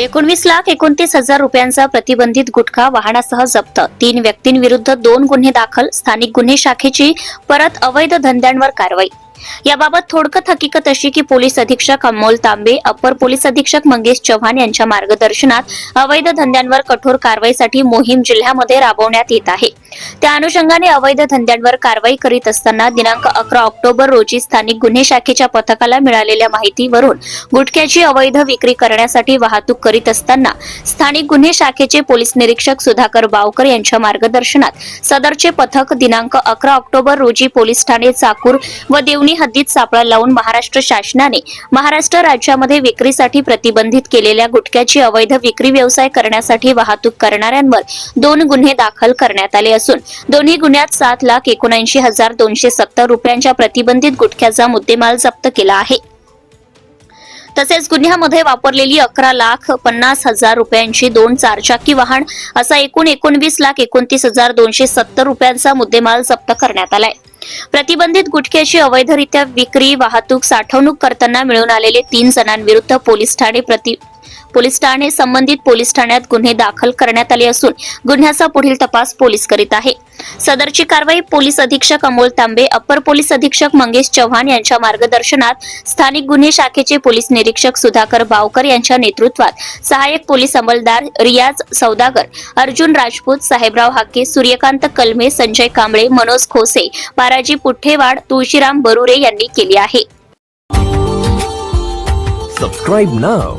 एकोणवीस लाख एकोणतीस हजार रुपयांचा प्रतिबंधित गुटखा वाहनासह जप्त. तीन व्यक्तींविरुद्ध दोन गुन्हे दाखल. स्थानिक गुन्हे शाखेची परत अवैध धंद्यांवर कारवाई. याबाबत थोडक्यात हकीकत अशी की पोलीस अधीक्षक अमोल तांबे अपर पोलीस अधीक्षक मंगेश चव्हाण यांच्या मार्गदर्शनात अवैध धंद्यांवर कठोर कारवाईसाठी मोहीम जिल्ह्यामध्ये राबवण्यात येत आहे. त्या अनुषंगाने अवैध धंद्यांवर कारवाई करीत असताना दिनांक अकरा ऑक्टोबर रोजी स्थानिक गुन्हे शाखेच्या पथकाला मिळालेल्या माहितीवरून गुटख्याची अवैध विक्री करण्यासाठी वाहतूक करीत असताना स्थानिक गुन्हे शाखेचे पोलीस निरीक्षक सुधाकर बावकर यांच्या मार्गदर्शनात सदरचे पथक दिनांक अकरा ऑक्टोबर रोजी पोलीस ठाणे चाकूर व देवणी हद्दीत सापळा लावून महाराष्ट्र शासनाने महाराष्ट्र राज्यामध्ये विक्रीसाठी प्रतिबंधित केलेल्या गुटख्याची अवैध विक्री व्यवसाय करण्यासाठी वाहतूक करणाऱ्यांवर दोन गुन्हे दाखल करण्यात आले असून दोन्ही गुन्ह्यात सात लाख एकोणऐंशी हजार दोनशे सत्तर रुपयांच्या प्रतिबंधित गुटख्याचा मुद्देमाल जप्त केला आहे. तसेच गुन्ह्यामध्ये वापरलेली अकरा लाख पन्नास हजार रुपयांची दोन चारचाकी वाहन असा एकूण एकोणवीस लाख एकोणतीस हजार दोनशे सत्तर रुपयांचा मुद्देमाल जप्त करण्यात आलाय. प्रतिबंधित गुटख्याची अवैधरित्या विक्री वाहतूक साठवणूक करताना मिळून आलेले तीन जणांविरुद्ध पोलीस ठाणे प्रति पोलीस ठाणे संबंधित पोलीस ठाण्यात गुन्हे दाखल करण्यात आले असून गुन्ह्याचा पुढील तपास पोलीस करीत आहे. सदरची कारवाई पोलीस अधीक्षक अमोल तांबे अपर पोलीस अधीक्षक मंगेश चव्हाण यांच्या मार्गदर्शनात स्थानिक गुन्हे शाखेचे पोलीस निरीक्षक सुधाकर बावकर यांच्या नेतृत्वात सहाय्यक पोलीस अंमलदार रियाज सौदागर अर्जुन राजपूत साहेबराव हाके सूर्यकांत कलमे संजय कांबळे मनोज खोसे बाराजी पुठ्ठेवाड तुळशीराम बरुरे यांनी केली आहे. Subscribe now